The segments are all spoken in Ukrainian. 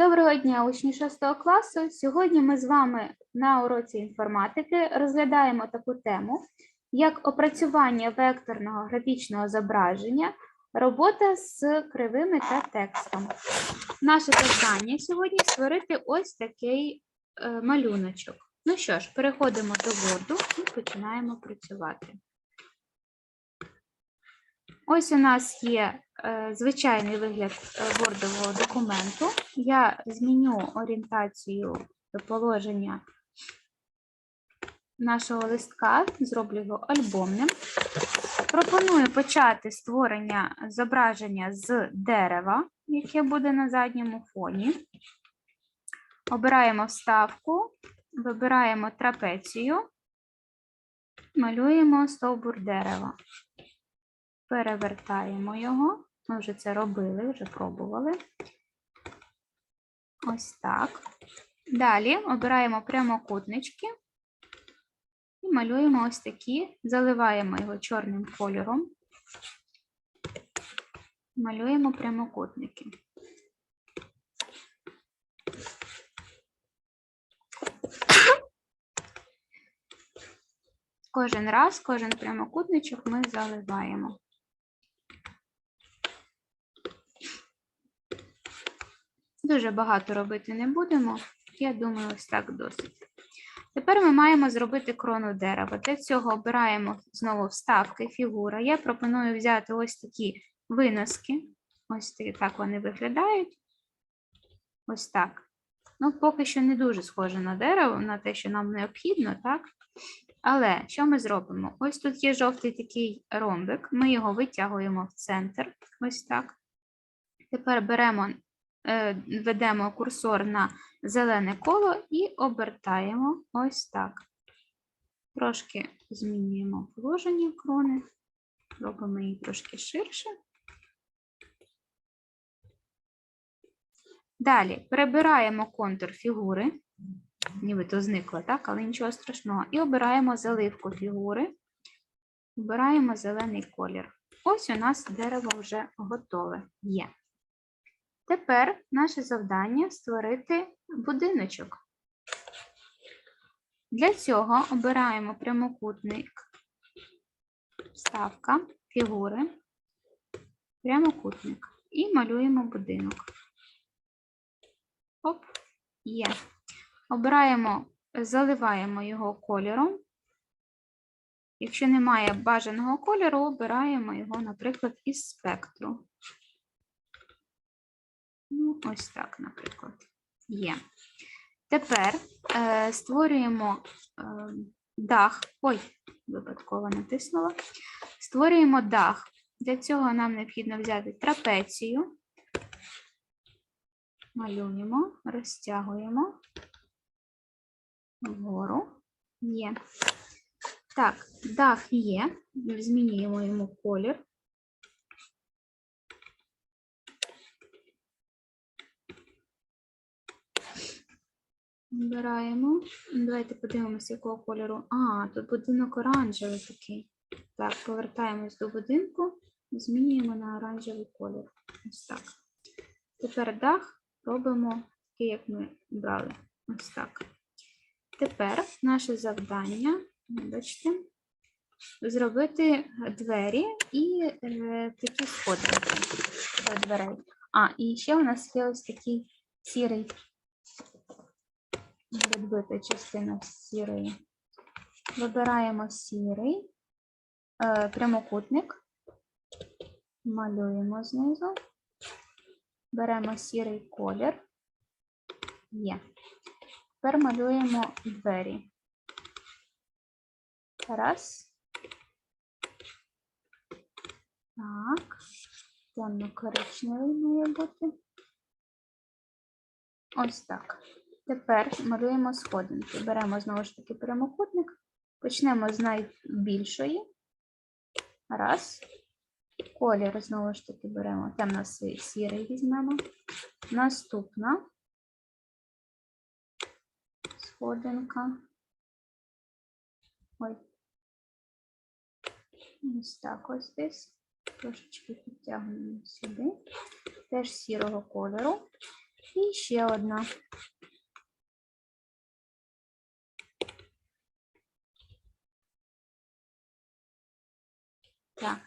Доброго дня, учні 6 класу. Сьогодні ми з вами на уроці інформатики розглядаємо таку тему, як опрацювання векторного графічного зображення, робота з кривими та текстом. Наше завдання сьогодні створити ось такий е, малюночок. Ну що ж, переходимо до Word і починаємо працювати. Ось у нас є е, звичайний вигляд е, бордового документу. Я зміню орієнтацію положення нашого листка, зроблю його альбомним. Пропоную почати створення зображення з дерева, яке буде на задньому фоні. Обираємо вставку, вибираємо трапецію, малюємо стовбур дерева. Перевертаємо його. Ми вже це робили, вже пробували. Ось так. Далі обираємо прямокутнички і малюємо ось такі, заливаємо його чорним кольором. Малюємо прямокутники. Кожен раз, кожен прямокутничок ми заливаємо. Дуже багато робити не будемо. Я думаю, ось так досить. Тепер ми маємо зробити крону дерева. Для цього обираємо знову вставки, фігура. Я пропоную взяти ось такі виноски. Ось так вони виглядають. Ось так. Ну, поки що не дуже схоже на дерево, на те, що нам необхідно, так? Але що ми зробимо? Ось тут є жовтий такий ромбик, ми його витягуємо в центр. Ось так. Тепер беремо ведемо курсор на зелене коло і обертаємо ось так. Трошки змінюємо положення крони, робимо її трошки ширше. Далі перебираємо контур фігури, нібито зникла, так, але нічого страшного. І обираємо заливку фігури, обираємо зелений колір. Ось у нас дерево вже готове є. Тепер наше завдання створити будиночок. Для цього обираємо прямокутник, вставка, фігури, прямокутник і малюємо будинок. Оп, є. Обираємо, заливаємо його кольором. Якщо немає бажаного кольору, обираємо його, наприклад, із спектру. Ось так, наприклад, є. Тепер е, створюємо е, дах. Ой, випадково натиснула. Створюємо дах. Для цього нам необхідно взяти трапецію, малюємо, розтягуємо вгору. Є. Так, дах є, змінюємо йому колір. Вибираємо. Давайте подивимося, якого кольору. А, тут будинок оранжевий такий. Так, повертаємось до будинку, змінюємо на оранжевий колір. Ось так. Тепер дах робимо такий, як ми брали. Ось так. Тепер наше завдання, бачите, зробити двері і е, такі сходинки дверей. А, і ще у нас є ось такий сірий відбита частина сірої. Вибираємо сірий, е, прямокутник, малюємо знизу, беремо сірий колір. Є. Тепер малюємо двері. Раз. Так, темно-коричневий має бути. Ось так. Тепер малюємо сходинки. Беремо знову ж таки прямокутник, почнемо з найбільшої. Раз. Колір знову ж таки беремо темно-сірий візьмемо. Наступна сходинка. Ой. Ось так ось десь. Трошечки підтягуємо сюди. Теж сірого кольору. І ще одна. Так,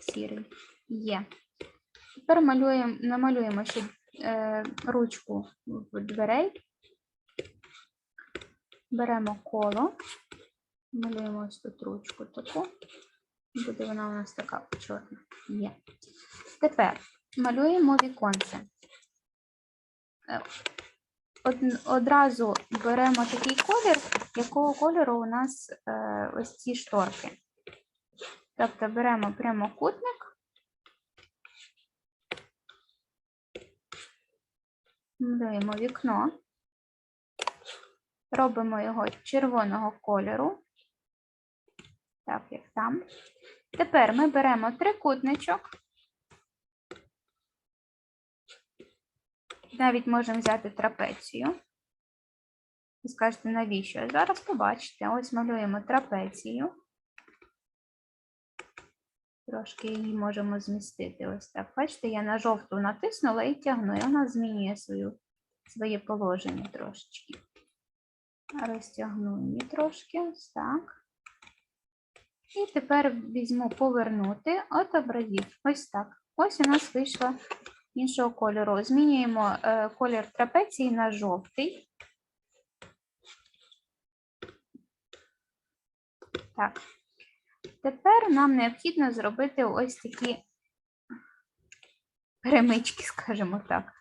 сірий. Є. Тепер малюємо, намалюємо ще е, ручку в дверей. Беремо коло, малюємо ось тут ручку таку. Буде вона у нас така чорна. Є. Тепер малюємо віконце. Е, од- одразу беремо такий колір, якого кольору у нас е, ось ці шторки. Тобто беремо прямокутник, малюємо вікно, робимо його червоного кольору, так як там. Тепер ми беремо трикутничок. Навіть можемо взяти трапецію. Ви скажете, навіщо? Зараз побачите. Ось малюємо трапецію. Трошки її можемо змістити. Ось так. Бачите, я на жовту натиснула і тягну, і вона змінює свою, своє положення трошечки. Розтягну її трошки, ось так. І тепер візьму повернути от образів. Ось так. Ось у нас вийшло іншого кольору. Змінюємо е, колір трапеції на жовтий. Так. Тепер нам необхідно зробити ось такі перемички, скажімо так.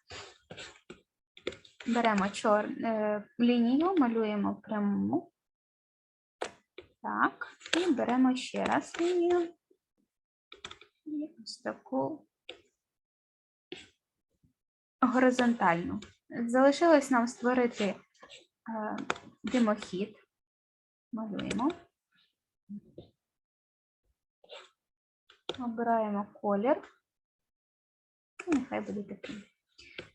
Беремо чор... е, лінію, малюємо пряму. Так, і беремо ще раз лінію. І ось таку горизонтальну. Залишилось нам створити е, димохід. Малюємо. Обираємо колір. І нехай буде такий.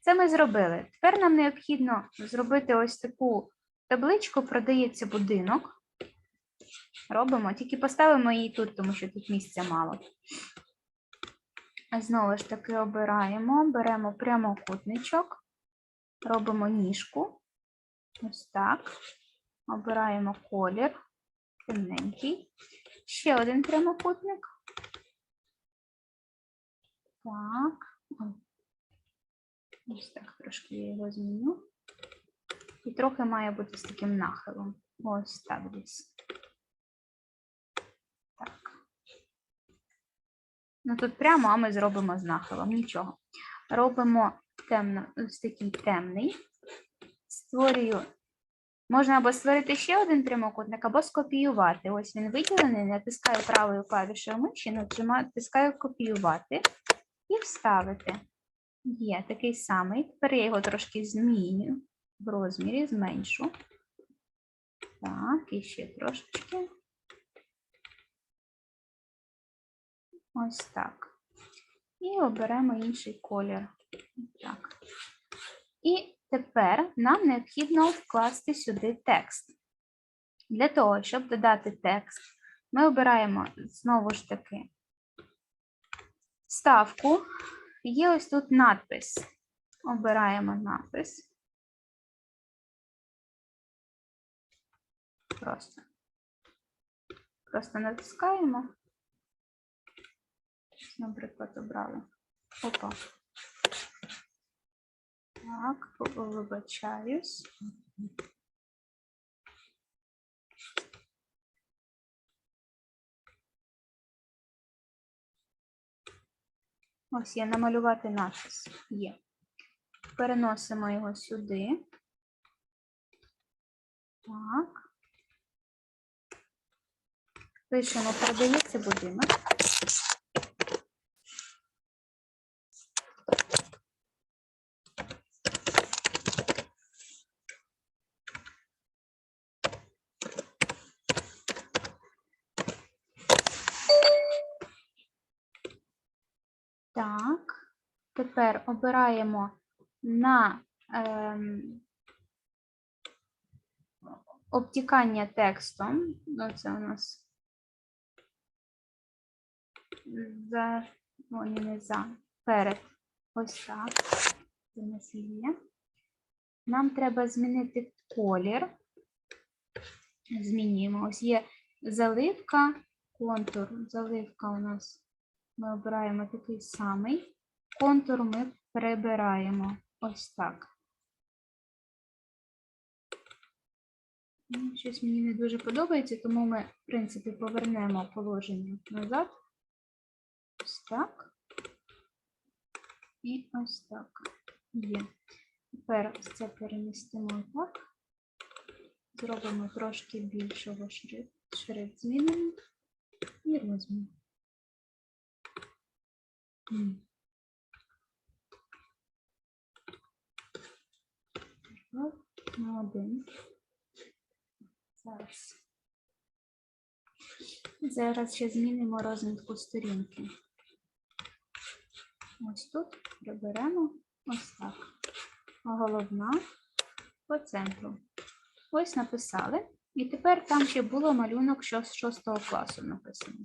Це ми зробили. Тепер нам необхідно зробити ось таку табличку, продається будинок. Робимо, тільки поставимо її тут, тому що тут місця мало. Знову ж таки обираємо, беремо прямокутничок, робимо ніжку. Ось так. Обираємо колір, темненький. Ще один прямокутник. Так. Ось так трошки я його зміню. І трохи має бути з таким нахилом. Ось так десь. Так. Ну тут прямо, а ми зробимо з нахилом. Нічого. Робимо темно, ось такий темний. Створюю. Можна або створити ще один прямокутник, або скопіювати. Ось він виділений, натискаю правою клавішою миші, натискаю копіювати і вставити. Є такий самий. Тепер я його трошки зміню в розмірі, зменшу. Так, і ще трошечки. Ось так. І оберемо інший колір. Так. І тепер нам необхідно вкласти сюди текст. Для того, щоб додати текст, ми обираємо знову ж таки ставку. Є ось тут надпис. Обираємо надпис. Просто. Просто натискаємо. Наприклад, обрали. Опа. Так, вибачаюсь. Ось є намалювати напис Є. Переносимо його сюди. Так. Пишемо, передається будинок. Так, тепер обираємо на ем, обтікання текстом. Ну, це у нас за, о, ні, не за, перед. Ось так. Це у нас є. нам треба змінити колір. Змінюємо. Ось є заливка, контур. Заливка у нас ми обираємо такий самий. Контур ми прибираємо ось так. Ну, Щось мені не дуже подобається, тому ми, в принципі, повернемо положення назад. Ось так. І ось так. Є. Тепер це перемістимо так. Зробимо трошки більшого шрифт. Шрифт змінимо і розмір. М. Так, на один. Зараз. Зараз ще змінимо розмітку сторінки. Ось тут приберемо ось так. Головна по центру. Ось написали. І тепер там ще було малюнок що з 6 класу написано.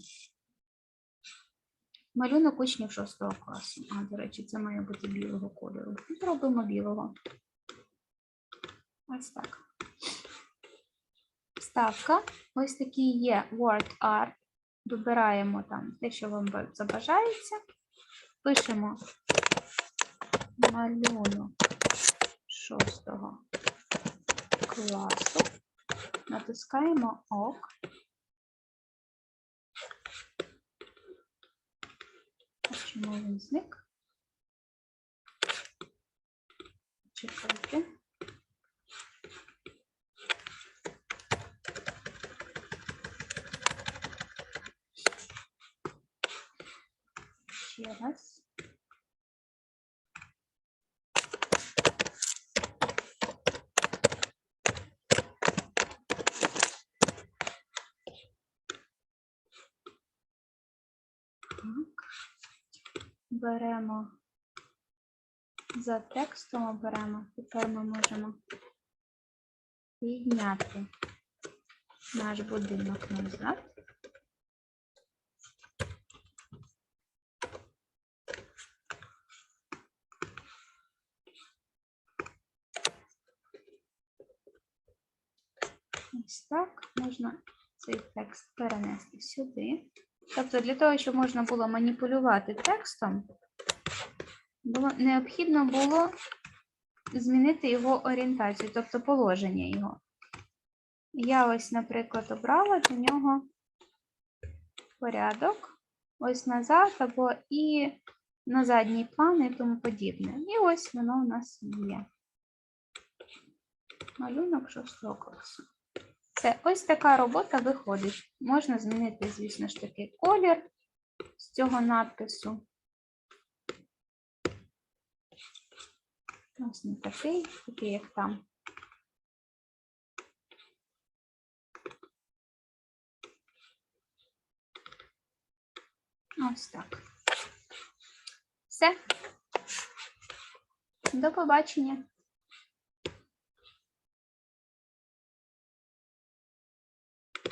Малюнок учнів 6 класу. А, до речі, це має бути білого кольору. Зробимо білого. Ось так. Вставка. Ось такий є Word Art. Вибираємо там те, що вам забажається. Пишемо малюнок 6 класу. Натискаємо ОК. Чому він зник? Чекайте. Ще раз. Беремо за текстом оберемо. Тепер ми можемо підняти наш будинок назад. Ось так можна цей текст перенести сюди. Тобто, для того, щоб можна було маніпулювати текстом, було, необхідно було змінити його орієнтацію, тобто положення його. Я ось, наприклад, обрала для нього порядок, ось назад або і на задній план і тому подібне. І ось воно у нас є. Малюнок шостого класу. Це ось така робота виходить. Можна змінити, звісно ж таки, колір з цього надпису. Ось не такий, такий, як там. Ось так. Все. До побачення.